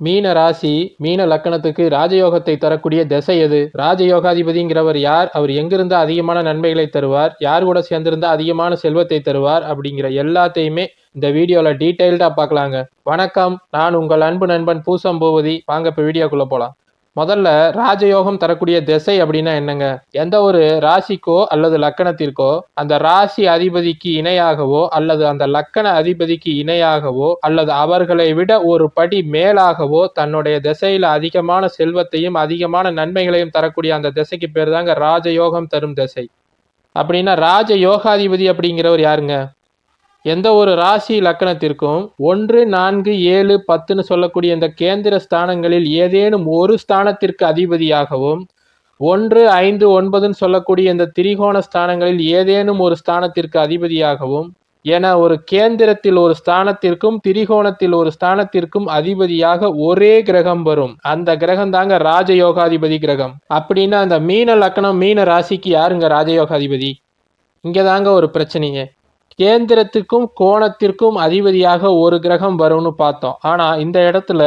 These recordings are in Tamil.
மீன ராசி மீன லக்கணத்துக்கு ராஜயோகத்தை தரக்கூடிய திசை எது? ராஜயோகாதிபதிங்கிறவர் யார்? அவர் எங்கிருந்தா அதிகமான நன்மைகளை தருவார்? யார் கூட சேர்ந்திருந்தா அதிகமான செல்வத்தை தருவார்? அப்படிங்கிற எல்லாத்தையுமே இந்த வீடியோவில் டீட்டெயில்டாக பார்க்கலாங்க. வணக்கம். நான் உங்கள் அன்பு நண்பன் பூசம் பூவதி வாங்க இப்போ வீடியோக்குள்ளே போகலாம் முதல்ல ராஜயோகம் தரக்கூடிய திசை அப்படின்னா என்னங்க? எந்த ஒரு ராசிக்கோ அல்லது லக்கணத்திற்கோ அந்த ராசி அதிபதிக்கு இணையாகவோ அல்லது அந்த லக்கண அதிபதிக்கு இணையாகவோ அல்லது அவர்களை விட ஒரு படி மேலாகவோ தன்னுடைய திசையில அதிகமான செல்வத்தையும் அதிகமான நன்மைகளையும் தரக்கூடிய அந்த திசைக்கு பேர் தாங்க ராஜயோகம் தரும் திசை. அப்படின்னா ராஜ யோகாதிபதி அப்படிங்கிறவர் யாருங்க? எந்த ஒரு ராசி லக்கணத்திற்கும் ஒன்று நான்கு ஏழு பத்துன்னு சொல்லக்கூடிய இந்த கேந்திர ஸ்தானங்களில் ஏதேனும் ஒரு ஸ்தானத்திற்கு அதிபதியாகவும் ஒன்று ஐந்து ஒன்பதுன்னு சொல்லக்கூடிய இந்த திரிகோண ஸ்தானங்களில் ஏதேனும் ஒரு ஸ்தானத்திற்கு அதிபதியாகவும் என ஒரு கேந்திரத்தில் ஒரு ஸ்தானத்திற்கும் திரிகோணத்தில் ஒரு ஸ்தானத்திற்கும் அதிபதியாக ஒரே கிரகம் வரும். அந்த கிரகம் தாங்க ராஜயோகாதிபதி கிரகம். அப்படின்னா அந்த மீன லக்கணம் மீன ராசிக்கு யாருங்க ராஜயோகாதிபதி? இங்கே தாங்க ஒரு பிரச்சனையே. கேந்திரத்திற்கும் கோணத்திற்கும் அதிபதியாக ஒரு கிரகம் வரும்னு பார்த்தோம். ஆனால் இந்த இடத்துல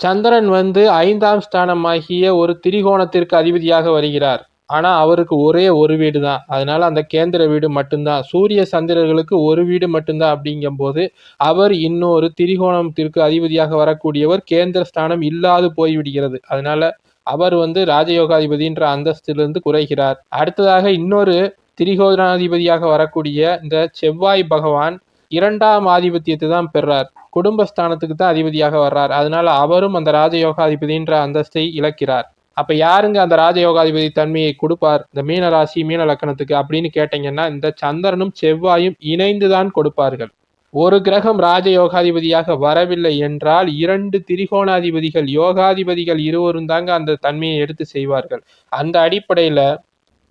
சந்திரன் வந்து ஐந்தாம் ஸ்தானமாகிய ஒரு திரிகோணத்திற்கு அதிபதியாக வருகிறார். ஆனால் அவருக்கு ஒரே ஒரு வீடு தான் அதனால் அந்த கேந்திர வீடு மட்டும்தான். சூரிய சந்திரர்களுக்கு ஒரு வீடு மட்டும்தான் அப்படிங்கும்போது அவர் இன்னொரு திரிகோணத்திற்கு அதிபதியாக வரக்கூடியவர் கேந்திர ஸ்தானம் இல்லாது போய்விடுகிறது. அதனால் அவர் வந்து ராஜயோகாதிபதின்ற அந்தஸ்திலிருந்து குறைகிறார். அடுத்ததாக இன்னொரு திரிகோதனாதிபதியாக வரக்கூடிய இந்த செவ்வாய் பகவான் இரண்டாம் ஆதிபத்தியத்தை தான் பெறார். குடும்பஸ்தானத்துக்கு தான் அதிபதியாக வர்றார். அதனால அவரும் அந்த ராஜயோகாதிபதின்ற அந்தஸ்தை இழக்கிறார். அப்ப யாருங்க அந்த ராஜயோகாதிபதி தன்மையை கொடுப்பார்? இந்த மீன ராசி மீன லக்கணத்துக்கு அப்படின்னு கேட்டீங்கன்னா இந்த சந்திரனும் செவ்வாயும் இணைந்துதான் கொடுப்பார்கள். ஒரு கிரகம் ராஜயோகாதிபதியாக வரவில்லை என்றால் இரண்டு திரிகோணாதிபதிகள் யோகாதிபதிகள் இருவரும் தாங்க அந்த தன்மையை எடுத்து செய்வார்கள். அந்த அடிப்படையில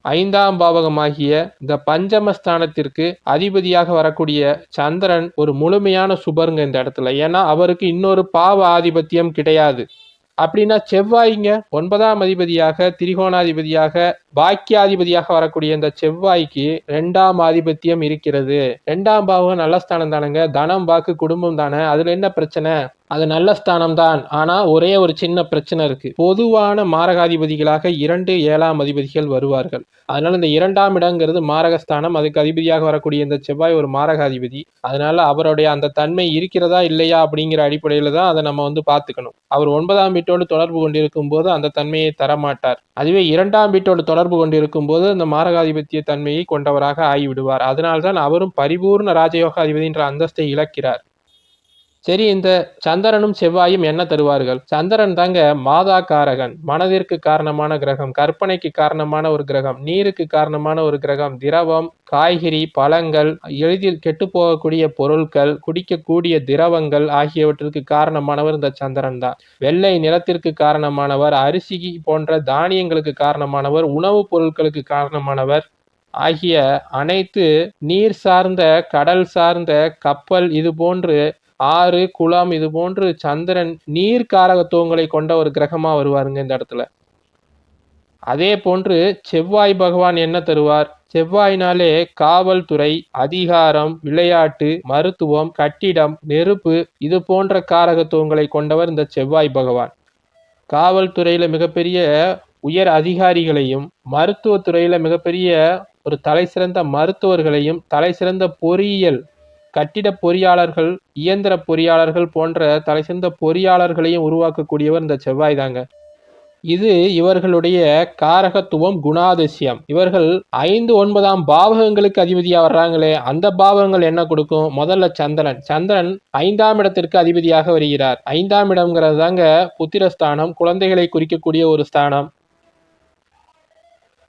ஐந்தாம் பாவகமாகிய இந்த பஞ்சமஸ்தானத்திற்கு அதிபதியாக வரக்கூடிய சந்திரன் ஒரு முழுமையான சுபருங்க இந்த இடத்துல. ஏன்னா அவருக்கு இன்னொரு பாவ ஆதிபத்தியம் கிடையாது. அப்படின்னா செவ்வாய்ங்க ஒன்பதாம் அதிபதியாக திரிகோணாதிபதியாக பாக்கியாதிபதியாக வரக்கூடிய இந்த செவ்வாய்க்கு ரெண்டாம் ஆதிபத்தியம் இருக்கிறது. ரெண்டாம் பாவம் நல்ல ஸ்தானம் தானங்க. தனம் வாக்கு குடும்பம் தானே. அதுல என்ன பிரச்சனை? அது நல்ல ஸ்தானம் தான் ஆனால் ஒரே ஒரு சின்ன பிரச்சனை இருக்கு. பொதுவான மாரகாதிபதிகளாக இரண்டு ஏழாம் அதிபதிகள் வருவார்கள். அதனால இந்த இரண்டாம் இடங்கிறது மாரகஸ்தானம். அதுக்கு அதிபதியாக வரக்கூடிய இந்த செவ்வாய் ஒரு மாரகாதிபதி. அதனால அவருடைய அந்த தன்மை இருக்கிறதா இல்லையா அப்படிங்கிற அடிப்படையில தான் அதை நம்ம வந்து பார்த்துக்கணும். அவர் ஒன்பதாம் வீட்டோடு தொடர்பு கொண்டிருக்கும் போது அந்த தன்மையை தரமாட்டார். அதுவே இரண்டாம் வீட்டோடு தொடர்பு கொண்டிருக்கும் போது அந்த மாரகாதிபத்திய தன்மையை கொண்டவராக ஆகிவிடுவார். அதனால்தான் அவரும் பரிபூர்ண ராஜயோகாதிபதின்ற அந்தஸ்தை இழக்கிறார். சரி இந்த சந்திரனும் செவ்வாயும் என்ன தருவார்கள்? சந்திரன் தாங்க மாதா காரகன். மனதிற்கு காரணமான கிரகம் கற்பனைக்கு காரணமான ஒரு கிரகம் நீருக்கு காரணமான ஒரு கிரகம் திரவம் காய்கறி பழங்கள் எளிதில் கெட்டு போகக்கூடிய பொருட்கள் குடிக்கக்கூடிய திரவங்கள் ஆகியவற்றிற்கு காரணமானவர் இந்த சந்திரன் தான். வெள்ளை நிறத்திற்கு காரணமானவர் அரிசி போன்ற தானியங்களுக்கு காரணமானவர் உணவுப் பொருட்களுக்கு காரணமானவர் ஆகிய அனைத்து நீர் சார்ந்த கடல் சார்ந்த கப்பல் இது போன்று ஆறு குளம் இது போன்று சந்திரன் நீர் காரகத்துவங்களை கொண்ட ஒரு கிரகமா வருவாருங்க இந்த இடத்துல. அதே போன்று செவ்வாய் பகவான் என்ன தருவார்? செவ்வாயினாலே காவல்துறை அதிகாரம் விளையாட்டு மருத்துவம் கட்டிடம் நெருப்பு இது போன்ற காரகத்துவங்களை கொண்டவர் இந்த செவ்வாய் பகவான். காவல்துறையில மிகப்பெரிய உயர் அதிகாரிகளையும் மருத்துவத்துறையில மிகப்பெரிய ஒரு தலை சிறந்த மருத்துவர்களையும் தலை சிறந்த பொறியியல் கட்டிட பொறியாளர்கள் இயந்திர பொறியாளர்கள் போன்ற தலைசிறந்த பொறியாளர்களையும் உருவாக்கக்கூடியவர் இந்த செவ்வாய் தாங்க. இது இவர்களுடைய காரகத்துவம் குணாதிசயம். இவர்கள் ஐந்து ஒன்பதாம் பாவகங்களுக்கு அதிபதியாக வர்றாங்களே அந்த பாவகங்கள் என்ன கொடுக்கும்? முதல்ல சந்திரன். சந்திரன் ஐந்தாம் இடத்திற்கு அதிபதியாக வருகிறார். ஐந்தாம் இடம்ங்கிறது தாங்க புத்திரஸ்தானம் குழந்தைகளை குறிக்கக்கூடிய ஒரு ஸ்தானம்.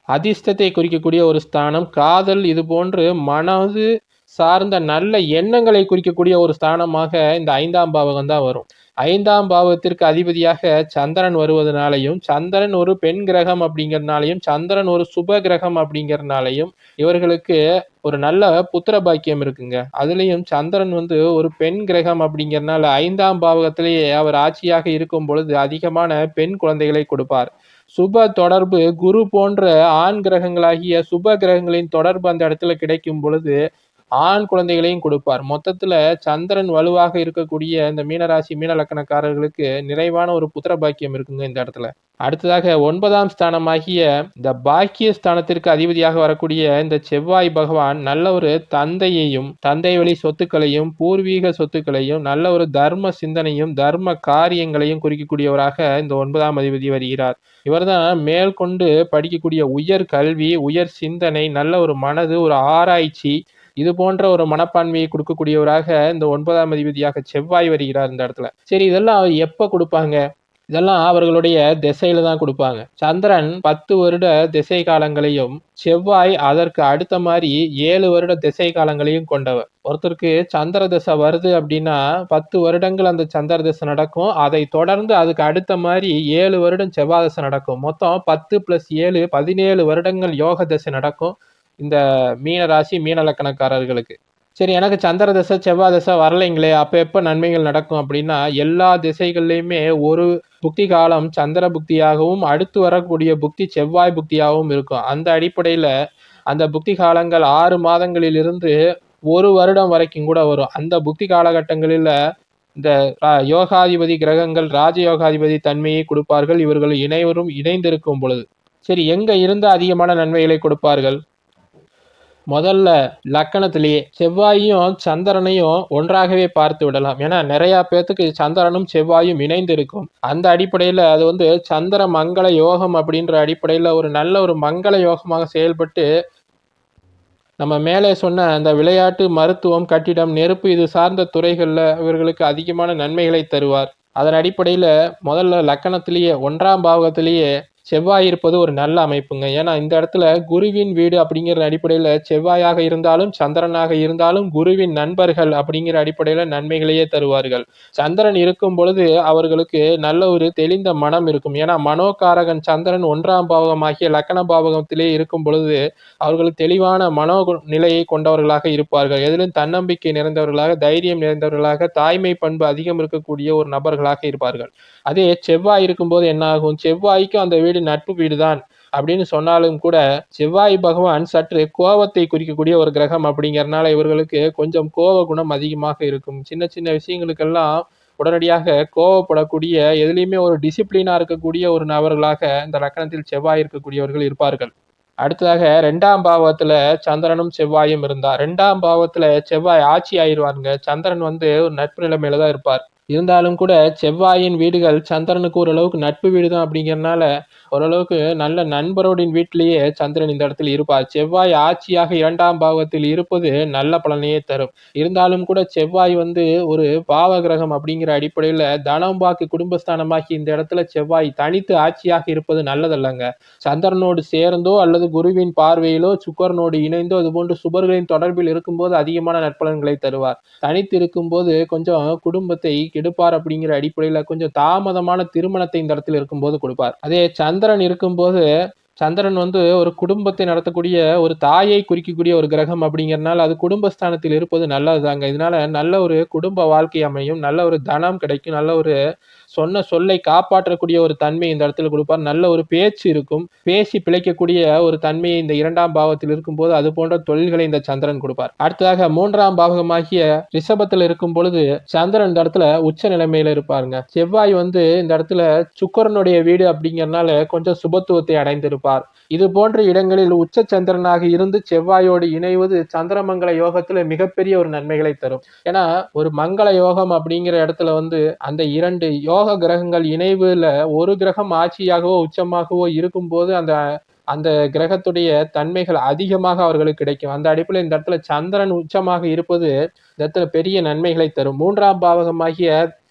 அதிர்ஷ்டத்தை குறிக்கக்கூடிய ஒரு ஸ்தானம். காதல் இது போன்று மனது சார்ந்த நல்ல எண்ணங்களை குறிக்கக்கூடிய ஒரு ஸ்தானமாக இந்த ஐந்தாம் பாவகம் தான் வரும். ஐந்தாம் பாவத்திற்கு அதிபதியாக சந்திரன் வருவதனாலையும் சந்திரன் ஒரு பெண் கிரகம் அப்படிங்கிறனாலையும் சந்திரன் ஒரு சுப கிரகம் அப்படிங்கிறனாலையும் இவர்களுக்கு ஒரு நல்ல புத்திர பாக்கியம் இருக்குங்க. அதுலயும் சந்திரன் வந்து ஒரு பெண் கிரகம் அப்படிங்கிறனால ஐந்தாம் பாவகத்திலேயே அவர் ஆட்சியாக இருக்கும் பொழுது அதிகமான பெண் குழந்தைகளை கொடுப்பார். சுப தொடர்பு குரு போன்ற ஆண் கிரகங்களாகிய சுப கிரகங்களின் தொடர்பு அந்த இடத்துல கிடைக்கும் பொழுது ஆண் குழந்தைகளையும் கொடுப்பார். மொத்தத்துல சந்திரன் வலுவாக இருக்கக்கூடிய இந்த மீனராசி மீன லக்கணக்காரர்களுக்கு நிறைவான ஒரு புத்திர பாக்கியம் இருக்குங்க இந்த இடத்துல. அடுத்ததாக ஒன்பதாம் ஸ்தானமாகிய இந்த பாக்கிய ஸ்தானத்திற்கு அதிபதியாக வரக்கூடிய இந்த செவ்வாய் பகவான் நல்ல ஒரு தந்தையையும் தந்தை வழி சொத்துக்களையும் பூர்வீக சொத்துக்களையும் நல்ல ஒரு தர்ம சிந்தனையும் தர்ம காரியங்களையும் குறிக்கக்கூடியவராக இந்த ஒன்பதாம் அதிபதி வருகிறார். இவர்தான் மேற்கொண்டு படிக்கக்கூடிய உயர் கல்வி உயர் சிந்தனை நல்ல ஒரு மனது ஒரு ஆராய்ச்சி இது போன்ற ஒரு மனப்பான்மையை கொடுக்கக்கூடியவராக இந்த ஒன்பதாம் அதிபதியாக செவ்வாய் வருகிறார் இந்த இடத்துல. சரி இதெல்லாம் எப்போ எப்ப கொடுப்பாங்க? இதெல்லாம் அவர்களுடைய திசையில தான் கொடுப்பாங்க. சந்திரன் பத்து வருட திசை காலங்களையும் செவ்வாய் அதற்கு அடுத்த மாதிரி ஏழு வருட திசை காலங்களையும் கொண்டவர். ஒருத்தருக்கு சந்திர திசை வருது அப்படின்னா பத்து வருடங்கள் அந்த சந்திர திசை நடக்கும். அதை தொடர்ந்து அதுக்கு அடுத்த மாதிரி ஏழு வருடம் செவ்வாய் திசை நடக்கும். மொத்தம் பத்து பிளஸ் ஏழு பதினேழு வருடங்கள் யோக திசை நடக்கும். இந்த மீன ராசி மீன லக்கணக்காரர்களுக்கு. சரி எனக்கு சந்திர தசை செவ்வாய் தசை வரலைங்களே அப்போ எப்போ நன்மைகள் நடக்கும் அப்படின்னா எல்லா திசைகள்லையுமே ஒரு புக்தி காலம் சந்திர புக்தியாகவும் அடுத்து வரக்கூடிய புக்தி செவ்வாய் புக்தியாகவும் இருக்கும். அந்த அடிப்படையில் அந்த புக்தி காலங்கள் ஆறு மாதங்களிலிருந்து ஒரு வருடம் வரைக்கும் கூட வரும். அந்த புக்தி காலகட்டங்களில் இந்த யோகாதிபதி கிரகங்கள் ராஜயோகாதிபதி தன்மையை கொடுப்பார்கள். இவர்கள் இணைவரும் இணைந்திருக்கும் பொழுது. சரி எங்கே இருந்து அதிகமான நன்மைகளை கொடுப்பார்கள்? முதல்ல லக்கணத்திலேயே செவ்வாயையும் சந்திரனையும் ஒன்றாகவே பார்த்து விடலாம். ஏன்னா நிறைய பேர்த்துக்கு சந்திரனும் செவ்வாயும் இணைந்து இருக்கும் அந்த அடிப்படையில் அது வந்து சந்திர மங்கள யோகம் அப்படின்ற அடிப்படையில் ஒரு நல்ல ஒரு மங்கள யோகமாக செயல்பட்டு நம்ம மேலே சொன்ன அந்த விளையாட்டு மருத்துவம் கட்டிடம் நெருப்பு இது சார்ந்த துறைகளில் இவர்களுக்கு அதிகமான நன்மைகளை தருவார். அதன் அடிப்படையில் முதல்ல லக்கணத்திலேயே ஒன்றாம் பாவகத்திலேயே செவ்வாய் இருப்பது ஒரு நல்ல அமைப்புங்க. ஏன்னா இந்த இடத்துல குருவின் வீடு அப்படிங்கிற அடிப்படையில் செவ்வாயாக இருந்தாலும் சந்திரனாக இருந்தாலும் குருவின் நண்பர்கள் அப்படிங்கிற அடிப்படையில் நன்மைகளையே தருவார்கள். சந்திரன் இருக்கும் பொழுது அவர்களுக்கு நல்ல ஒரு தெளிந்த மனம் இருக்கும். ஏன்னா மனோகாரகன் சந்திரன் ஒன்றாம் பாவகம் ஆகிய லக்கண பாவகத்திலே இருக்கும் பொழுது அவர்கள் தெளிவான மனோ நிலையை கொண்டவர்களாக இருப்பார்கள். எதிலும் தன்னம்பிக்கை நிறைந்தவர்களாக தைரியம் நிறைந்தவர்களாக தாய்மை பண்பு அதிகம் இருக்கக்கூடிய ஒரு நபர்களாக இருப்பார்கள். அதே செவ்வாய் இருக்கும்போது என்ன ஆகும் செவ்வாய்க்கும் அந்த வீடு நட்பு வீடு தான் அப்படின்னு சொன்னாலும் கூட செவ்வாய் பகவான் சற்று கோபத்தை குறிக்கக்கூடிய ஒரு கிரகம் அப்படிங்கிறனால இவர்களுக்கு கொஞ்சம் கோப குணம் அதிகமாக இருக்கும். சின்ன சின்ன விஷயங்களுக்கெல்லாம் உடனடியாக கோவப்படக்கூடிய எதுலேயுமே ஒரு டிசிப்ளினாக இருக்கக்கூடிய ஒரு நபர்களாக இந்த லக்கணத்தில் செவ்வாய் இருக்கக்கூடியவர்கள் இருப்பார்கள். அடுத்ததாக ரெண்டாம் பாவத்தில் சந்திரனும் செவ்வாயும் இருந்தார். ரெண்டாம் பாவத்தில் செவ்வாய் ஆட்சி ஆயிடுவாருங்க. சந்திரன் வந்து ஒரு நட்பு நிலைமையில தான் இருப்பார். இருந்தாலும் கூட செவ்வாயின் வீடுகள் சந்திரனுக்கு ஓரளவுக்கு நட்பு வீடு தான் அப்படிங்கிறனால ஓரளவுக்கு நல்ல நண்பரோடின் வீட்டிலேயே சந்திரன் இந்த இடத்தில் இருப்பார் செவ்வாய் ஆட்சியாக இரண்டாம் பாவத்தில் இருப்பது நல்ல பலனையே தரும். இருந்தாலும் கூட செவ்வாய் வந்து ஒரு பாவ கிரகம் அப்படிங்கிற அடிப்படையில் தனம் வாக்கு குடும்பஸ்தானமாகி இந்த இடத்துல செவ்வாய் தனித்து ஆட்சியாக இருப்பது நல்லதல்லங்க. சந்திரனோடு சேர்ந்தோ அல்லது குருவின் பார்வையிலோ சுக்கரனோடு இணைந்தோ அதுபோன்று சுபர்களின் தொடர்பில் இருக்கும்போது அதிகமான நற்பலன்களை தருவார். தனித்து இருக்கும்போது கொஞ்சம் குடும்பத்தை கெடுப்பார் அப்படிங்கிற அடிப்படையில் கொஞ்சம் தாமதமான திருமணத்தை இந்த இடத்துல இருக்கும்போது கொடுப்பார். அதே சந்திரன் இருக்கும்போது சந்திரன் வந்து ஒரு குடும்பத்தை நடத்தக்கூடிய ஒரு தாயை குறிக்கக்கூடிய ஒரு கிரகம் அப்படிங்கிறனால அது குடும்பஸ்தானத்தில் இருப்பது நல்லதுதாங்க. இதனால நல்ல ஒரு குடும்ப வாழ்க்கை அமையும் நல்ல ஒரு தனம் கிடைக்கும் நல்ல ஒரு சொன்ன சொல்லை காப்பாற்றக்கூடிய ஒரு தன்மை இந்த இடத்துல கொடுப்பார். நல்ல ஒரு பேச்சு இருக்கும். பேசி பிழைக்கக்கூடிய ஒரு தன்மையை இந்த இரண்டாம் பாவத்தில் இருக்கும்போது அது போன்ற தொழில்களை இந்த சந்திரன் கொடுப்பார். அடுத்ததாக மூன்றாம் பாவகமாகிய ரிஷபத்தில் இருக்கும் பொழுது சந்திரன் இந்த இடத்துல உச்ச நிலைமையில இருப்பாருங்க. செவ்வாய் வந்து இந்த இடத்துல சுக்கரனுடைய வீடு அப்படிங்கிறனால கொஞ்சம் சுபத்துவத்தை அடைந்திருப்பார். இது போன்ற இடங்களில் உச்ச சந்திரனாக இருந்து செவ்வாயோடு இணைவது சந்திரமங்கல யோகத்துல மிகப்பெரிய ஒரு நன்மைகளை தரும். ஏன்னா ஒரு மங்கள யோகம் அப்படிங்கிற இடத்துல வந்து அந்த இரண்டு யோக கிரகங்கள் இணைவுல ஒரு கிரகம் ஆட்சியாகவோ உச்சமாகவோ இருக்கும்போது அந்த அந்த கிரகத்துடைய தன்மைகள் அதிகமாக அவர்களுக்கு கிடைக்கும். அந்த அடிப்படையில் இந்த இடத்துல சந்திரன் உச்சமாக இருப்பது இந்த இடத்துல பெரிய நன்மைகளை தரும். மூன்றாம் பாவகமாகிய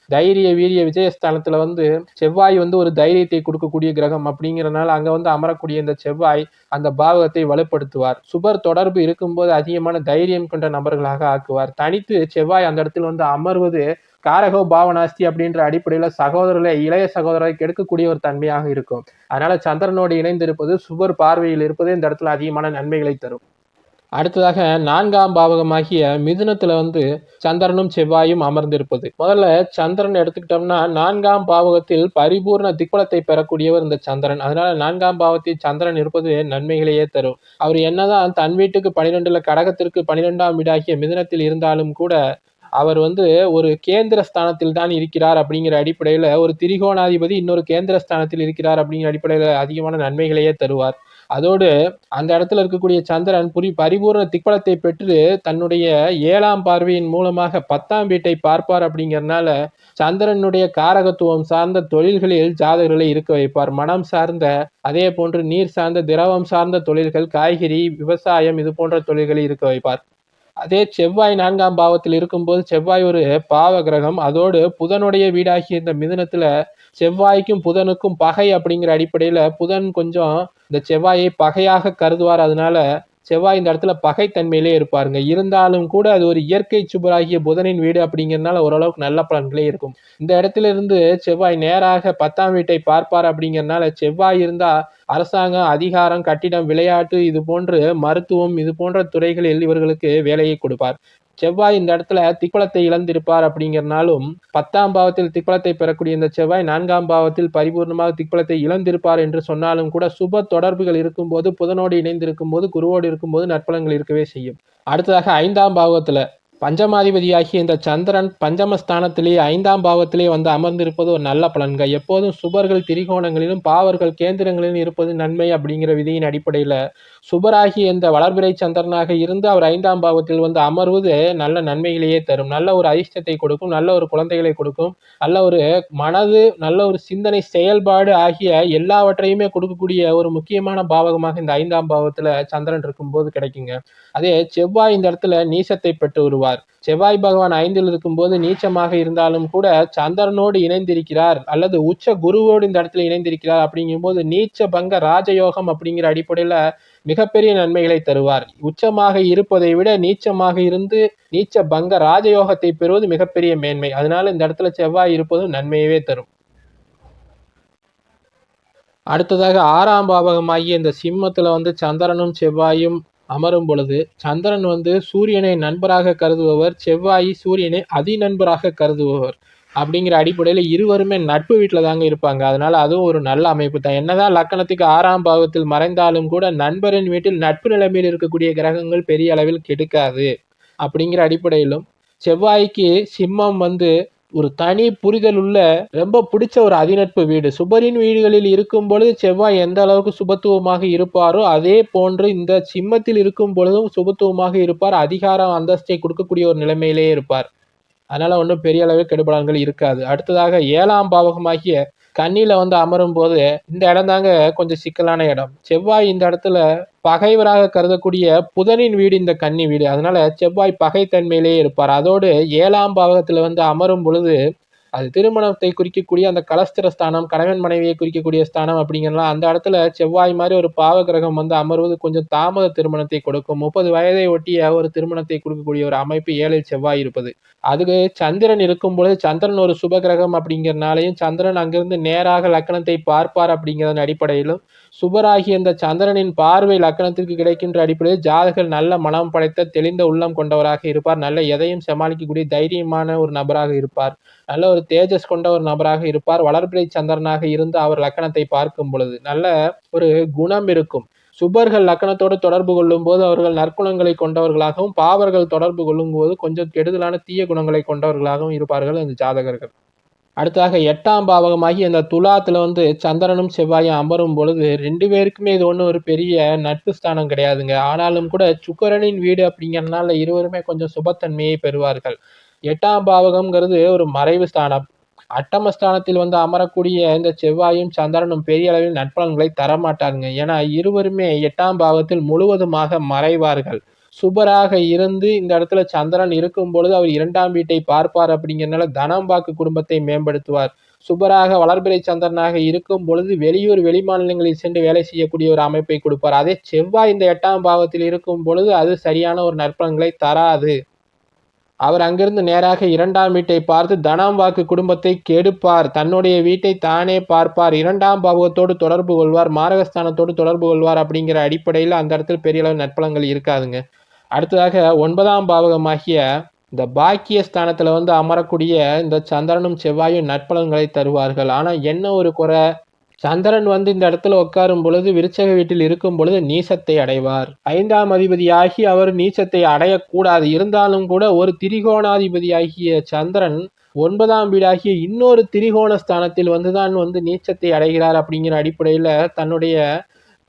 தைரிய வீரிய விஜயஸ்தானத்துல வந்து செவ்வாய் வந்து ஒரு தைரியத்தை கொடுக்கக்கூடிய கிரகம் அப்படிங்கிறனால அங்க வந்து அமரக்கூடிய இந்த செவ்வாய் அந்த பாவகத்தை வலுப்படுத்துவார். சுபர் தொடர்பு இருக்கும்போது அதிகமான தைரியம் கொண்ட நபர்களாக ஆக்குவார். தனித்து செவ்வாய் அந்த இடத்துல வந்து அமர்வது காரகோ பாவனாஸ்தி அப்படின்ற அடிப்படையில சகோதரர்களை இளைய சகோதரரை கெடுக்கக்கூடிய ஒரு தன்மையாக இருக்கும். அதனால சந்திரனோடு இணைந்திருப்பது சுவர் சுபர் பார்வையில் இருப்பது இந்த இடத்துல அதிகமான நன்மைகளை தரும். அடுத்ததாக நான்காம் பாவகமாகிய மிதுனத்துல வந்து சந்திரனும் செவ்வாயும் அமர்ந்திருப்பது. முதல்ல சந்திரன் எடுத்துக்கிட்டோம்னா நான்காம் பாவகத்தில் பரிபூர்ண திக்பலத்தை பெறக்கூடியவர் இந்த சந்திரன். அதனால நான்காம் பாவத்தில் சந்திரன் இருப்பது நன்மைகளையே தரும். அவர் என்னதான் தன் வீட்டுக்கு பனிரெண்டுல கடகத்திற்கு பனிரெண்டாம் வீடாகிய மிதுனத்தில் இருந்தாலும் கூட அவர் வந்து ஒரு கேந்திர ஸ்தானத்தில் தான் இருக்கிறார் அப்படிங்கிற அடிப்படையில் ஒரு திரிகோணாதிபதி இன்னொரு கேந்திர ஸ்தானத்தில் இருக்கிறார் அப்படிங்கிற அடிப்படையில் அதிகமான நன்மைகளையே தருவார். அதோடு அந்த இடத்துல இருக்கக்கூடிய சந்திரன் புரி பரிபூர்ண திக்பலத்தை பெற்று தன்னுடைய ஏழாம் பார்வையின் மூலமாக பத்தாம் வீட்டை பார்ப்பார் அப்படிங்கிறனால சந்திரனுடைய காரகத்துவம் சார்ந்த தொழில்களில் ஜாதகர்களை இருக்க வைப்பார். மனம் சார்ந்த அதே போன்று நீர் சார்ந்த திரவம் சார்ந்த தொழில்கள் காய்கறி விவசாயம் இது போன்ற தொழில்களை இருக்க வைப்பார். அதே செவ்வாய் நான்காம் பாவத்தில் இருக்கும்போது செவ்வாய் ஒரு பாவ கிரகம் அதோடு புதனுடைய வீடாகிய இந்த மிதுனத்துல செவ்வாய்க்கும் புதனுக்கும் பகை அப்படிங்கிற அடிப்படையில புதன் கொஞ்சம் இந்த செவ்வாயை பகையாக கருதுவார். அதனால செவ்வாய் இந்த இடத்துல பகைத்தன்மையிலே இருப்பாருங்க. இருந்தாலும் கூட அது ஒரு இயற்கை சுபராகிய புதனின் வீடு அப்படிங்கிறதுனால ஓரளவுக்கு நல்ல பலன்களே இருக்கும். இந்த இடத்துல இருந்து செவ்வாய் நேராக பத்தாம் வீட்டை பார்ப்பார் அப்படிங்கிறதுனால செவ்வாய் இருந்தா அரசாங்கம் அதிகாரம் கட்டிடம் விளையாட்டு இது போன்று மருத்துவம் இது போன்ற துறைகளில் இவர்களுக்கு வேலையை கொடுப்பார். செவ்வாய் இந்த இடத்துல திக்குளத்தை இழந்திருப்பார் அப்படிங்கிறனாலும் பத்தாம் பாவத்தில் திக்குளத்தை பெறக்கூடிய இந்த செவ்வாய் நான்காம் பாவத்தில் பரிபூர்ணமாக திக்குளத்தை இழந்திருப்பார் என்று சொன்னாலும் கூட சுப தொடர்புகள் இருக்கும்போது புதனோடு இணைந்திருக்கும் போது குருவோடு இருக்கும்போது நற்பலங்கள் இருக்கவே செய்யும். அடுத்ததாக ஐந்தாம் பாவத்தில் பஞ்சமாதிபதியாகிய இந்த சந்திரன் பஞ்சமஸ்தானத்திலே ஐந்தாம் பாவத்திலே வந்து அமர்ந்திருப்பது ஒரு நல்ல பலன்கள். எப்போதும் சுபர்கள் திரிகோணங்களிலும் பாவர்கள் கேந்திரங்களிலும் இருப்பது நன்மை அப்படிங்கிற விதியின் அடிப்படையில் சுபராகிய இந்த வளர்பிறை சந்திரனாக இருந்து அவர் ஐந்தாம் பாவத்தில் வந்து அமர்வது நல்ல நன்மைகளையே தரும். நல்ல ஒரு அதிர்ஷ்டத்தை கொடுக்கும் நல்ல ஒரு குழந்தைகளை கொடுக்கும் நல்ல ஒரு மனது நல்ல ஒரு சிந்தனை செயல்பாடு ஆகிய எல்லாவற்றையுமே கொடுக்கக்கூடிய ஒரு முக்கியமான பாவகமாக இந்த ஐந்தாம் பாவத்தில் சந்திரன் இருக்கும்போது கிடைக்குங்க. அதே செவ்வாய் இந்த இடத்துல நீசத்தை பெற்று வருவார். செவ்வாய் பகவான் ஐந்தில் இருக்கும்போது நீச்சமாக இருந்தாலும் கூட சந்திரனோடு இணைந்திருக்கிறார் அல்லது உச்ச குருவோடு இந்த இடத்துல இணைந்திருக்கிறார் அப்படிங்கும்போது நீச்ச பங்க ராஜயோகம் அப்படிங்கிற அடிப்படையில் மிகப்பெரிய நன்மைகளை தருவார். உச்சமாக இருப்பதை விட நீச்சமாக இருந்து நீச்ச பங்க ராஜயோகத்தை பெறுவது மிகப்பெரிய மேன்மை. அதனால இந்த இடத்துல செவ்வாய் இருப்பதும் நன்மையவே தரும். அடுத்ததாக ஆறாம் பாவகமாகிய இந்த சிம்மத்தில் வந்து சந்திரனும் செவ்வாயும் அமரும் பொழுது சந்திரன் வந்து சூரியனை நண்பராக கருதுபவர் செவ்வாய் சூரியனை அதி நண்பராக கருதுபவர் அப்படிங்கிற அடிப்படையில் இருவருமே நட்பு வீட்டில் தாங்க இருப்பாங்க. அதனால அதுவும் ஒரு நல்ல அமைப்பு தான். என்னதான் லக்கணத்துக்கு ஆறாம் பாவத்தில் மறைந்தாலும் கூட நண்பரின் வீட்டில் நட்பு நிலைமையில் இருக்கக்கூடிய கிரகங்கள் பெரிய அளவில் கெடுக்காது. அப்படிங்கிற அடிப்படையிலும் செவ்வாய்க்கு சிம்மம் வந்து ஒரு தனி புரிதல் உள்ள ரொம்ப பிடிச்ச ஒரு அதிநட்பு வீடு. சுபரின் வீடுகளில் இருக்கும் பொழுது செவ்வாய் எந்த அளவுக்கு சுபத்துவமாக இருப்பாரோ அதே போன்று இந்த சிம்மத்தில் இருக்கும் பொழுதும் சுபத்துவமாக இருப்பார். அதிகாரம் அந்தஸ்தை கொடுக்கக்கூடிய ஒரு நிலைமையிலே இருப்பார். அதனால ஒன்றும் பெரிய அளவு கெடுபலன்கள் இருக்காது. அடுத்ததாக ஏழாம் பாவகமாகிய கண்ணியில வந்து அமரும் போது இந்த இடம் தாங்க கொஞ்சம் சிக்கலான இடம். செவ்வாய் இந்த இடத்துல பகைவராக கருதக்கூடிய புதனின் வீடு இந்த கன்னி வீடு. அதனால செவ்வாய் பகைத்தன்மையிலேயே இருப்பார். அதோடு ஏழாம் பாவகத்தில் வந்து அமரும் பொழுது அது திருமணத்தை குறிக்கக்கூடிய அந்த கலஸ்திர ஸ்தானம் கணவன் மனைவியை குறிக்கக்கூடிய ஸ்தானம் அப்படிங்கிறலாம் அந்த இடத்துல செவ்வாய் மாதிரி ஒரு பாவ கிரகம் வந்து அமர்வது கொஞ்சம் தாமத திருமணத்தை கொடுக்கும். முப்பது வயதை ஒட்டிய ஒரு திருமணத்தை கொடுக்கக்கூடிய ஒரு அமைப்பு ஏழில் செவ்வாய் இருப்பது. அதுக்கு சந்திரன் இருக்கும் பொழுது சந்திரன் ஒரு சுப கிரகம் அப்படிங்கிறனாலையும் சந்திரன் அங்கிருந்து நேராக லக்கணத்தை பார்ப்பார் அப்படிங்கிறதன் அடிப்படையிலும் சுபராகி அந்த சந்திரனின் பார்வை லக்கணத்திற்கு கிடைக்கின்ற அடிப்படையில் ஜாதகர் நல்ல மனம் படைத்த தெளிந்த உள்ளம் கொண்டவராக இருப்பார். நல்ல எதையும் சமாளிக்கக்கூடிய தைரியமான ஒரு நபராக இருப்பார். நல்ல ஒரு தேஜஸ் கொண்ட ஒரு நபராக இருப்பார். வளர்பிறை சந்திரனாக இருந்து அவர் லக்கணத்தை பார்க்கும் பொழுது நல்ல ஒரு குணம் இருக்கும். சுபர்கள் லக்கணத்தோடு தொடர்பு கொள்ளும் போது அவர்கள் நற்குணங்களை கொண்டவர்களாகவும் பாவர்கள் தொடர்பு கொள்ளும் போது கொஞ்சம் கெடுதலான தீய குணங்களை கொண்டவர்களாகவும் இருப்பார்கள் அந்த ஜாதகர்கள். அடுத்ததாக எட்டாம் பாவகமாகி அந்த துலாத்தில் வந்து சந்திரனும் செவ்வாயும் அமரும் பொழுது ரெண்டு பேருக்குமே இது ஒன்றும் ஒரு பெரிய நட்பு ஸ்தானம் கிடையாதுங்க. ஆனாலும் கூட சுக்கரனின் வீடு அப்படிங்கிறதுனால இருவருமே கொஞ்சம் சுபத்தன்மையை பெறுவார்கள். எட்டாம் பாவகம்ங்கிறது ஒரு மறைவு ஸ்தானம். அட்டமஸ்தானத்தில் வந்து அமரக்கூடிய இந்த செவ்வாயும் சந்திரனும் பெரிய அளவில் நட்பலன்களை தரமாட்டாருங்க. ஏன்னா இருவருமே எட்டாம் பாவத்தில் முழுவதுமாக மறைவார்கள். சுபராக இருந்து இந்த இடத்துல சந்திரன் இருக்கும் பொழுது அவர் இரண்டாம் வீட்டை பார்ப்பார் அப்படிங்கிறனால தனம் வாக்கு குடும்பத்தை மேம்படுத்துவார். சுபராக வளர்பிறை சந்திரனாக இருக்கும் பொழுது வெளியூர் வெளிமாநிலங்களில் சென்று வேலை செய்யக்கூடிய ஒரு அமைப்பை கொடுப்பார். அதே செவ்வாய் இந்த எட்டாம் பாவத்தில் இருக்கும் பொழுது அது சரியான ஒரு நற்பலன்களை தராது. அவர் அங்கிருந்து நேராக இரண்டாம் வீட்டை பார்த்து தனம் வாக்கு குடும்பத்தை கெடுப்பார். தன்னுடைய வீட்டை தானே பார்ப்பார். இரண்டாம் பாவத்தோடு தொடர்பு கொள்வார். மாரகஸ்தானத்தோடு தொடர்பு கொள்வார் அப்படிங்கிற அடிப்படையில் அந்த இடத்துல பெரிய அளவு நற்பலங்கள் இருக்காதுங்க. அடுத்ததாக ஒன்பதாம் பாவகமாகிய இந்த பாக்கிய ஸ்தானத்தில் வந்து அமரக்கூடிய இந்த சந்திரனும் செவ்வாயும் நற்பலன்களை தருவார்கள். ஆனால் என்ன ஒரு குறை? சந்திரன் வந்து இந்த இடத்துல உட்காரும் பொழுது விருச்சக வீட்டில் இருக்கும் பொழுது நீசத்தை அடைவார். ஐந்தாம் அதிபதியாகி அவர் நீச்சத்தை அடையக்கூடாது. இருந்தாலும் கூட ஒரு திரிகோணாதிபதியாகிய சந்திரன் ஒன்பதாம் வீடாகிய இன்னொரு திரிகோண ஸ்தானத்தில் வந்துதான் வந்து நீச்சத்தை அடைகிறார் அப்படிங்கிற அடிப்படையில் தன்னுடைய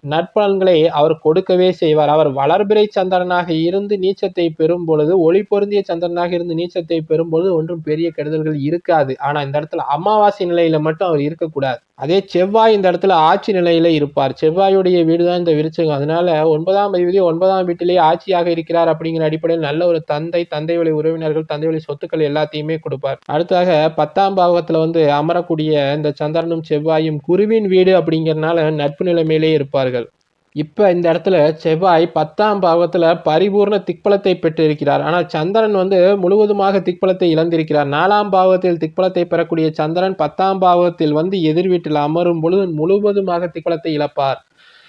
நற்பலன்களை அவர் கொடுக்கவே செய்வார். அவர் வளர்பிறை சந்திரனாக இருந்து நீச்சத்தை பெறும் பொழுது ஒளி பொருந்திய சந்திரனாக இருந்து நீச்சத்தை பெறும் பொழுது ஒன்றும் பெரிய கெடுதல்கள் இருக்காது. ஆனால் இந்த இடத்துல அமாவாசை நிலையில மட்டும் அவர் இருக்கக்கூடாது. அதே செவ்வாய் இந்த இடத்துல ஆட்சி நிலையில இருப்பார். செவ்வாயுடைய வீடு தான் இந்த விருச்சகம். அதனால ஒன்பதாம் அதிபதி ஒன்பதாம் வீட்டிலேயே ஆட்சியாக இருக்கிறார் அப்படிங்கிற அடிப்படையில் நல்ல ஒரு தந்தை தந்தை வழி உறவினர்கள் தந்தை வழி சொத்துக்கள் எல்லாத்தையுமே கொடுப்பார். அடுத்தாக பத்தாம் பாவத்துல வந்து அமரக்கூடிய இந்த சந்திரனும் செவ்வாயும் குருவின் வீடு அப்படிங்கிறனால நட்பு நிலைமையிலே இருப்பார்கள். இப்போ இந்த இடத்துல செவ்வாய் பத்தாம் பாவத்தில் பரிபூர்ண திக்பலத்தை பெற்றிருக்கிறார். ஆனால் சந்திரன் வந்து முழுவதுமாக திக்பலத்தை இழந்திருக்கிறார். நாலாம் பாவத்தில் திக்பலத்தை பெறக்கூடிய சந்திரன் பத்தாம் பாவத்தில் வந்து எதிர் வீட்டில் அமரும் பொழுது முழுவதுமாக திக்பலத்தை இழப்பார்.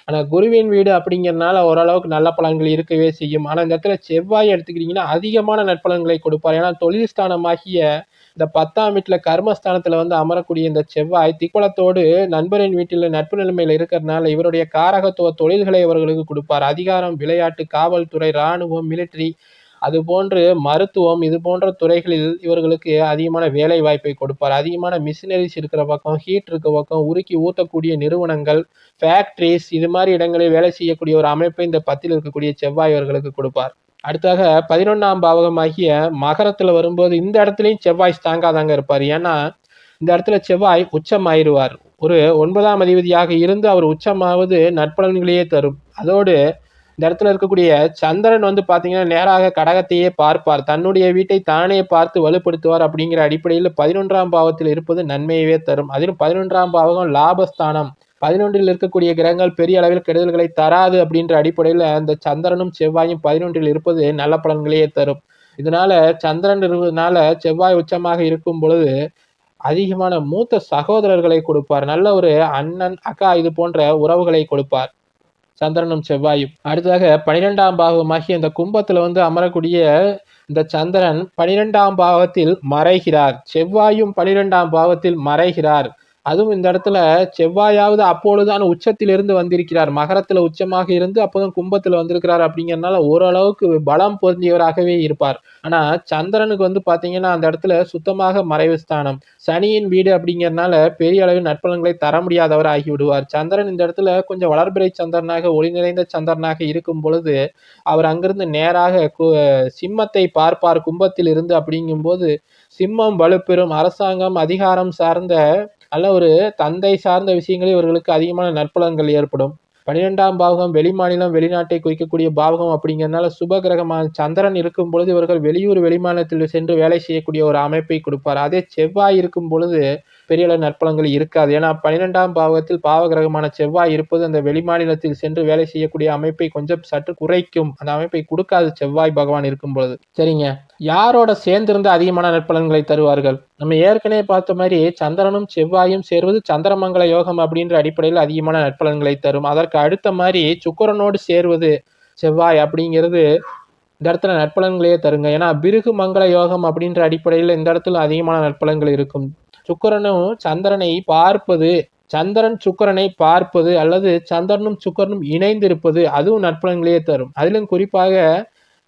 ஆனால் குருவின் வீடு அப்படிங்கிறனால ஓரளவுக்கு நல்ல பலன்கள் இருக்கவே செய்யும். ஆனால் இந்த இடத்துல செவ்வாய் எடுத்துக்கிட்டிங்கன்னா அதிகமான நற்பலன்களை கொடுப்பார். ஏன்னா தொழில் ஸ்தானமாகிய இந்த பத்தாம் வீட்டில் கர்மஸ்தானத்தில் வந்து அமரக்கூடிய இந்த செவ்வாய் திக்குளத்தோடு நண்பரின் வீட்டில் நட்பு நிலைமையில் இருக்கிறதுனால இவருடைய காரகத்துவ தொழில்களை இவர்களுக்கு கொடுப்பார். அதிகாரம் விளையாட்டு காவல்துறை இராணுவம் மிலிட்ரி அது போன்று மருத்துவம் இது போன்ற துறைகளில் இவர்களுக்கு அதிகமான வேலை வாய்ப்பை கொடுப்பார். அதிகமான மிஷினரிஸ் இருக்கிற பக்கம் ஹீட் இருக்க பக்கம் உருக்கி ஊற்றக்கூடிய நிறுவனங்கள் ஃபேக்ட்ரிஸ் இது மாதிரி இடங்களில் வேலை செய்யக்கூடிய ஒரு அமைப்பை இந்த பத்தில் இருக்கக்கூடிய செவ்வாய் இவர்களுக்கு கொடுப்பார். அடுத்தாக பதினொன்றாம் பாவகமாகிய மகரத்தில் வரும்போது இந்த இடத்துலையும் செவ்வாய் ஸ்ட்ராங்காக இருப்பார். ஏன்னா இந்த இடத்துல செவ்வாய் உச்சமாயிருவார். ஒரு ஒன்பதாம் அதிபதியாக இருந்து அவர் உச்சமாவது நற்பலன்களையே தரும். அதோடு இந்த இடத்துல இருக்கக்கூடிய சந்திரன் வந்து பார்த்தீங்கன்னா நேராக கடகத்தையே பார்ப்பார். தன்னுடைய வீட்டை தானே பார்த்து வலுப்படுத்துவார் அப்படிங்கிற அடிப்படையில் பதினொன்றாம் பாவத்தில் இருப்பது நன்மையவே தரும். அதிலும் பதினொன்றாம் பாவகம் லாபஸ்தானம். பதினொன்றில் இருக்கக்கூடிய கிரகங்கள் பெரிய அளவில் கெடுதல்களை தராது அப்படின்ற அடிப்படையில் அந்த சந்திரனும் செவ்வாயும் பதினொன்றில் இருப்பது நல்ல பலன்களையே தரும். இதனால சந்திரன் இருந்ததுனால செவ்வாய் உச்சமாக இருக்கும் பொழுது அதிகமான மூத்த சகோதரர்களை கொடுப்பார். நல்ல ஒரு அண்ணன் அக்கா இது போன்ற உறவுகளை கொடுப்பார். சந்திரனும் செவ்வாயும். அடுத்ததாக பனிரெண்டாம் பாவமாகி அந்த கும்பத்தில் வந்து அமரக்கூடிய இந்த சந்திரன் பனிரெண்டாம் பாவத்தில் மறைகிறார். செவ்வாயும் பனிரெண்டாம் பாவத்தில் மறைகிறார். அதுவும் இந்த இடத்துல செவ்வாயாவது அப்பொழுதான உச்சத்திலிருந்து வந்திருக்கிறார். மகரத்துல உச்சமாக இருந்து அப்போதான் கும்பத்துல வந்திருக்கிறார் அப்படிங்கறதுனால ஓரளவுக்கு பலம் பொருந்தியவராகவே இருப்பார். ஆனா சந்திரனுக்கு வந்து பாத்தீங்கன்னா அந்த இடத்துல சுத்தமாக மறைவு ஸ்தானம். சனியின் வீடு அப்படிங்கறதுனால பெரிய அளவில் நற்பலன்களை தர முடியாதவர் ஆகிவிடுவார் சந்திரன் இந்த இடத்துல கொஞ்சம் வளர்பிறை சந்திரனாக ஒளி நிறைந்த சந்திரனாக இருக்கும் பொழுது அவர் அங்கிருந்து நேராக சிம்மத்தை பார்ப்பார். கும்பத்தில் இருந்து அப்படிங்கும்போது சிம்மம் வலுப்பெறும். அரசாங்கம் அதிகாரம் சார்ந்த நல்ல ஒரு தந்தை சார்ந்த விஷயங்களில் இவர்களுக்கு அதிகமான நற்பலன்கள் ஏற்படும். பனிரெண்டாம் பாவகம் வெளிமாநிலம் வெளிநாட்டை குறிக்கக்கூடிய பாவகம் அப்படிங்கிறதுனால சுப கிரகமான சந்திரன் இருக்கும் பொழுது இவர்கள் வெளியூர் வெளிமாநிலத்தில் சென்று வேலை செய்யக்கூடிய ஒரு அமைப்பை கொடுப்பார். அதே செவ்வாய் இருக்கும் பொழுது பெரிய அளவு நற்பலன்கள் இருக்காது. ஏன்னா பன்னிரெண்டாம் பாவத்தில் பாவகிரகமான செவ்வாய் இருப்பது அந்த வெளிமாநிலத்தில் சென்று வேலை செய்யக்கூடிய அமைப்பை கொஞ்சம் சற்று குறைக்கும். அந்த அமைப்பை கொடுக்காது செவ்வாய் பகவான் இருக்கும் பொழுது. சரிங்க. யாரோட சேர்ந்திருந்து அதிகமான நற்பலன்களை தருவார்கள்? நம்ம ஏற்கனவே பார்த்த மாதிரி சந்திரனும் செவ்வாயும் சேர்வது சந்திரமங்கல யோகம் அப்படின்ற அடிப்படையில் அதிகமான நற்பலன்களை தரும். அதற்கு அடுத்த மாதிரி சுக்கரனோடு சேர்வது செவ்வாய் அப்படிங்கிறது இந்த இடத்துல நற்பலன்களையே தருங்க. ஏன்னா பிருகு மங்கள யோகம் அப்படின்ற அடிப்படையில் இந்த இடத்துல அதிகமான நற்பலன்கள் இருக்கும். சுக்கரனும் சந்திரனை பார்ப்பது சந்திரன் சுக்கரனை பார்ப்பது அல்லது சந்திரனும் சுக்கரனும் இணைந்திருப்பது அதுவும் நற்பலன்களையே தரும். அதிலும் குறிப்பாக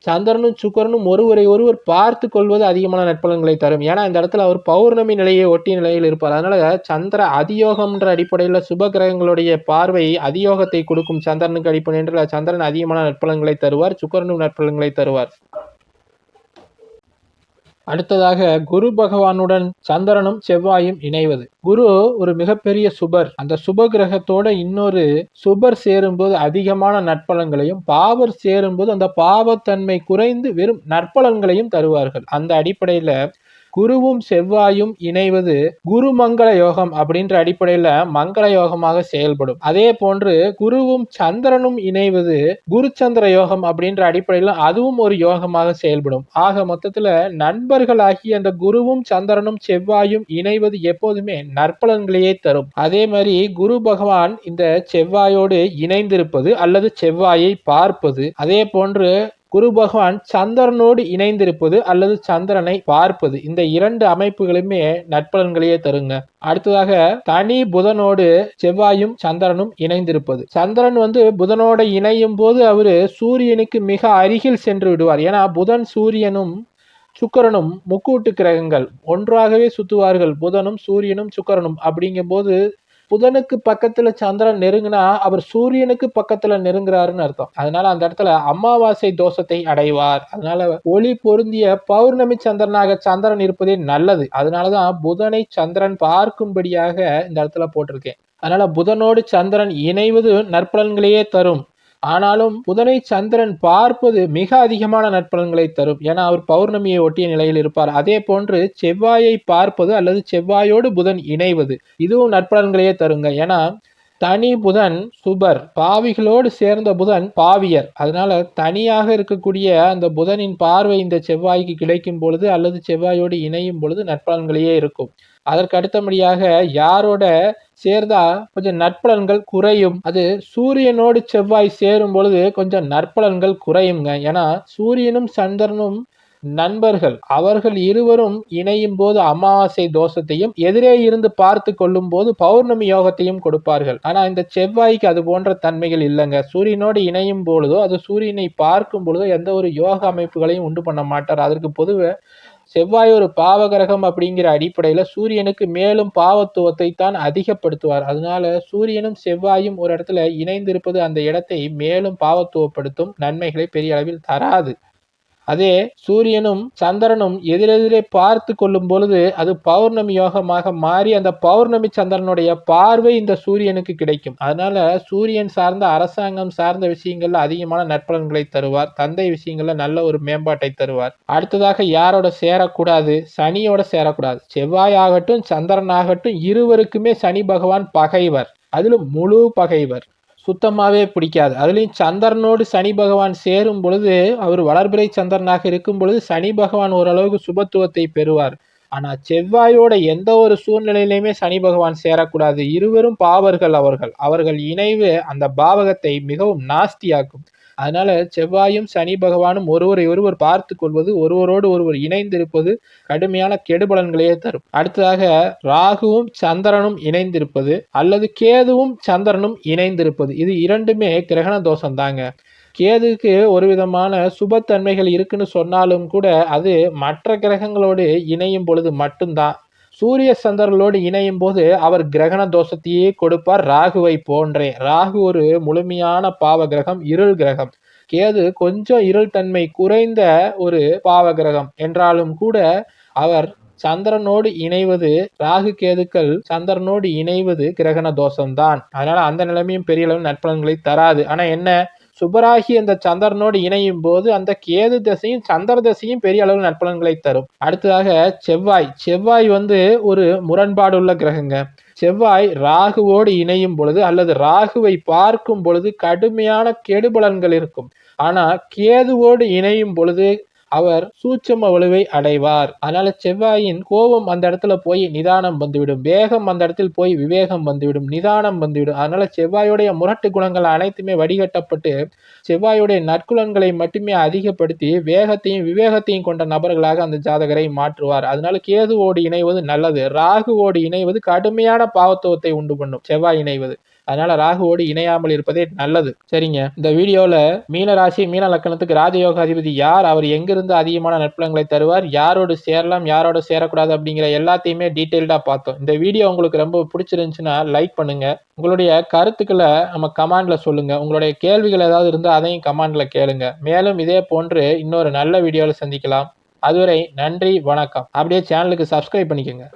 சந்திரனும் சுக்கரனும் ஒருவரை ஒருவர் பார்த்து கொள்வது அதிகமான நற்பலன்களை தரும். ஏன்னா இந்த இடத்துல அவர் பௌர்ணமி நிலையை ஒட்டிய நிலையில் இருப்பார். அதனால சந்திர அதியோகம்ன்ற அடிப்படையில் சுப கிரகங்களுடைய பார்வை அதியோகத்தை கொடுக்கும் சந்திரனுக்கு அடிப்படையில் சந்திரன் அதிகமான நற்பலன்களை தருவார் சுக்கரனும் நற்பலன்களை தருவார். அடுத்ததாக குரு பகவானுடன் சந்திரனும் செவ்வாயும் இணைவது. குரு ஒரு மிகப்பெரிய சுபர். அந்த சுப கிரகத்தோட இன்னொரு சுபர் சேரும்போது அதிகமான நற்பலன்களையும் பாவர் சேரும்போது அந்த பாவத்தன்மை குறைந்து வெறும் நற்பலன்களையும் தருவார்கள். அந்த அடிப்படையில குருவும் செவ்வாயும் இணைவது குரு மங்கள யோகம் அப்படின்ற அடிப்படையில மங்கள யோகமாக செயல்படும். அதே போன்று குருவும் சந்திரனும் இணைவது குரு சந்திர யோகம் அப்படின்ற அடிப்படையில அதுவும் ஒரு யோகமாக செயல்படும். ஆக மொத்தத்துல நண்பர்களாகி அந்த குருவும் சந்திரனும் செவ்வாயும் இணைவது எப்போதுமே நற்பலன்களையே தரும். அதே மாதிரி குரு பகவான் இந்த செவ்வாயோடு இணைந்திருப்பது அல்லது செவ்வாயை பார்ப்பது அதே போன்று குரு பகவான் சந்திரனோடு இணைந்திருப்பது அல்லது சந்திரனை பார்ப்பது இந்த இரண்டு அமைப்புகளுமே நட்பலன்களையே தருங்க. அடுத்ததாக தனி புதனோடு செவ்வாயும் சந்திரனும் இணைந்திருப்பது. சந்திரன் வந்து புதனோட இணையும் போது அவரு சூரியனுக்கு மிக அருகில் சென்று விடுவார். ஏன்னா புதன் சூரியனும் சுக்கரனும் முக்கூட்டு கிரகங்கள். ஒன்றாகவே சுத்துவார்கள். புதனும் சூரியனும் சுக்கரனும் அப்படிங்கும்போது புதனுக்கு பக்கத்துல சந்திரன் நெருங்கினா அவர் சூரியனுக்கு பக்கத்துல நெருங்குறாருன்னு அர்த்தம். அதனால அந்த இடத்துல அமாவாசை தோஷத்தை அடைவார். அதனால ஒளி பொருந்திய பௌர்ணமி சந்திரனாக சந்திரன் இருப்பதே நல்லது. அதனாலதான் புதனை சந்திரன் பார்க்கும்படியாக இந்த இடத்துல போட்டிருக்கேன். அதனால புதனோடு சந்திரன் இணைவது நற்பலன்களையே தரும். ஆனாலும் புதனை சந்திரன் பார்ப்பது மிக அதிகமான நற்பலன்களை தரும். ஏன்னா அவர் பௌர்ணமியை ஒட்டிய நிலையில் இருப்பார். அதே போன்று செவ்வாயை பார்ப்பது அல்லது செவ்வாயோடு புதன் இணைவது இதுவும் நற்பலன்களையே தருங்க. ஏன்னா தனி புதன் சுபர் பாவிகளோடு சேர்ந்த புதன் பாவியர். அதனால தனியாக இருக்கக்கூடிய அந்த புதனின் பார்வை இந்த செவ்வாய்க்கு கிடைக்கும் பொழுது அல்லது செவ்வாயோடு இணையும் பொழுது நற்பலன்களையே இருக்கும். அதற்கு அடுத்தபடியாக யாரோட சேர்ந்தா கொஞ்சம் நற்பலன்கள் குறையும்? அது சூரியனோடு செவ்வாய் சேரும் பொழுது கொஞ்சம் நற்பலன்கள் குறையுங்க ஏன்னா சூரியனும் சந்திரனும் நண்பர்கள். அவர்கள் இருவரும் இணையும் போது அமாவாசை தோஷத்தையும் எதிரே இருந்து பார்த்து கொள்ளும் போது பௌர்ணமி யோகத்தையும் கொடுப்பார்கள். ஆனா இந்த செவ்வாய்க்கு அது போன்ற தன்மைகள் இல்லைங்க. சூரியனோடு இணையும் பொழுதோ அது சூரியனை பார்க்கும் பொழுதோ எந்த ஒரு யோக அமைப்புகளையும் உண்டு பண்ண மாட்டார். அதற்கு பொதுவே செவ்வாய் ஒரு பாவகிரகம் அப்படிங்கிற அடிப்படையில் சூரியனுக்கு மேலும் பாவத்துவத்தை தான் அதிகப்படுத்துவார். அதனால சூரியனும் செவ்வாயும் ஒரு இடத்துல இணைந்திருப்பது அந்த இடத்தை மேலும் பாவத்துவப்படுத்தும் நன்மைகளை பெரிய அளவில் தராது. அதே சூரியனும் சந்திரனும் எதிரெதிரே பார்த்து கொள்ளும் பொழுது அது பௌர்ணமி யோகமாக மாறி அந்த பௌர்ணமி சந்திரனுடைய பார்வை இந்த சூரியனுக்கு கிடைக்கும். அதனால சூரியன் சார்ந்த அரசாங்கம் சார்ந்த விஷயங்கள்ல அதிகமான நற்பலன்களை தருவார். தந்தை விஷயங்கள்ல நல்ல ஒரு மேம்பாட்டை தருவார். அடுத்ததாக யாரோட சேரக்கூடாது? சனியோட சேரக்கூடாது. செவ்வாய் ஆகட்டும் சந்திரன் ஆகட்டும் இருவருக்குமே சனி பகவான் பகைவர். அதிலும் முழு பகைவர். சுத்தமாகவே பிடிக்காது. அதுலேயும் சந்திரனோடு சனி பகவான் சேரும் பொழுது அவர் வளர்பிறை சந்திரனாக இருக்கும் பொழுது சனி பகவான் ஓரளவுக்கு சுபத்துவத்தை பெறுவார். ஆனால் செவ்வாயோட எந்த ஒரு சூழ்நிலையிலையுமே சனி பகவான் சேரக்கூடாது. இருவரும் பாவர்கள் அவர்கள். அவர்கள் இணைவு அந்த பாவகத்தை மிகவும் நாஸ்தியாக்கும். அதனால செவ்வாயும் சனி பகவானும் ஒருவரை ஒருவர் பார்த்து கொள்வது ஒருவரோடு ஒருவர் இணைந்திருப்பது கடுமையான கெடுபலன்களையே தரும். அடுத்ததாக ராகுவும் சந்திரனும் இணைந்திருப்பது அல்லது கேதுவும் சந்திரனும் இணைந்திருப்பது. இது இரண்டுமே கிரகண தோஷம் தாங்க. கேதுக்கு ஒரு விதமான சுபத்தன்மைகள் இருக்குன்னு சொன்னாலும் கூட அது மற்ற கிரகங்களோடு இணையும் பொழுது மட்டும்தான். சூரிய சந்திரர்களோடு இணையும் போது அவர் கிரகண தோஷத்தையே கொடுப்பார் ராகுவை போன்றே. ராகு ஒரு முழுமையான பாவ கிரகம் இருள் கிரகம். கேது கொஞ்சம் இருள் தன்மை குறைந்த ஒரு பாவ கிரகம் என்றாலும் கூட அவர் சந்திரனோடு இணைவது ராகு கேதுக்கள் சந்திரனோடு இணைவது கிரகண தோஷம்தான். அதனால அந்த நிலைமையும் பெரிய அளவு நற்பலன்களை தராது. ஆனா என்ன? சுபராகி அந்த சந்திரனோடு இணையும் போது அந்த கேது தசையும் சந்திர தசையும் பெரிய அளவு நற்பலன்களை தரும். அடுத்ததாக செவ்வாய். செவ்வாய் வந்து ஒரு முரண்பாடுள்ள கிரகங்க. செவ்வாய் ராகுவோடு இணையும் பொழுது அல்லது ராகுவை பார்க்கும் பொழுது கடுமையான கெடுபலன்கள் இருக்கும். ஆனா கேதுவோடு இணையும் பொழுது அவர் சூட்சம வலுவை அடைவார். அதனால செவ்வாயின் கோபம் அந்த இடத்துல போய் நிதானம் வந்துவிடும். வேகம் அந்த இடத்தில் போய் விவேகம் வந்துவிடும். நிதானம் வந்துவிடும். அதனால செவ்வாயுடைய முரட்டு குணங்கள் அனைத்துமே வடிகட்டப்பட்டு செவ்வாயுடைய நற்குலன்களை மட்டுமே அதிகப்படுத்தி வேகத்தையும் விவேகத்தையும் கொண்ட நபர்களாக அந்த ஜாதகரை மாற்றுவார். அதனால கேதுவோடு இணைவது நல்லது. ராகுவோடு இணைவது கடுமையான பாவத்துவத்தை உண்டு பண்ணும். செவ்வாய் இணைவது. அதனால ராகுவோடு இணையாமல் இருப்பதே நல்லது. சரிங்க. இந்த வீடியோல மீன ராசி மீன லக்கணத்துக்கு ராஜயோக அதிபதி யார்? அவர் எங்கிருந்து அதிகமான நற்பலங்களை தருவார்? யாரோடு சேரலாம்? யாரோடு சேரக்கூடாது? அப்படிங்கிற எல்லாத்தையுமே டீட்டெயில்டா பார்த்தோம். இந்த வீடியோ உங்களுக்கு ரொம்ப பிடிச்சிருந்துச்சுன்னா லைக் பண்ணுங்க. உங்களுடைய கருத்துக்களை நம்ம கமாண்ட்ல சொல்லுங்க. உங்களுடைய கேள்விகள் ஏதாவது இருந்தால் அதையும் கமாண்ட்ல கேளுங்க. மேலும் இதே போன்று இன்னொரு நல்ல வீடியோவில் சந்திக்கலாம். அதுவரை நன்றி வணக்கம். அப்படியே சேனலுக்கு சப்ஸ்கிரைப் பண்ணிக்கோங்க.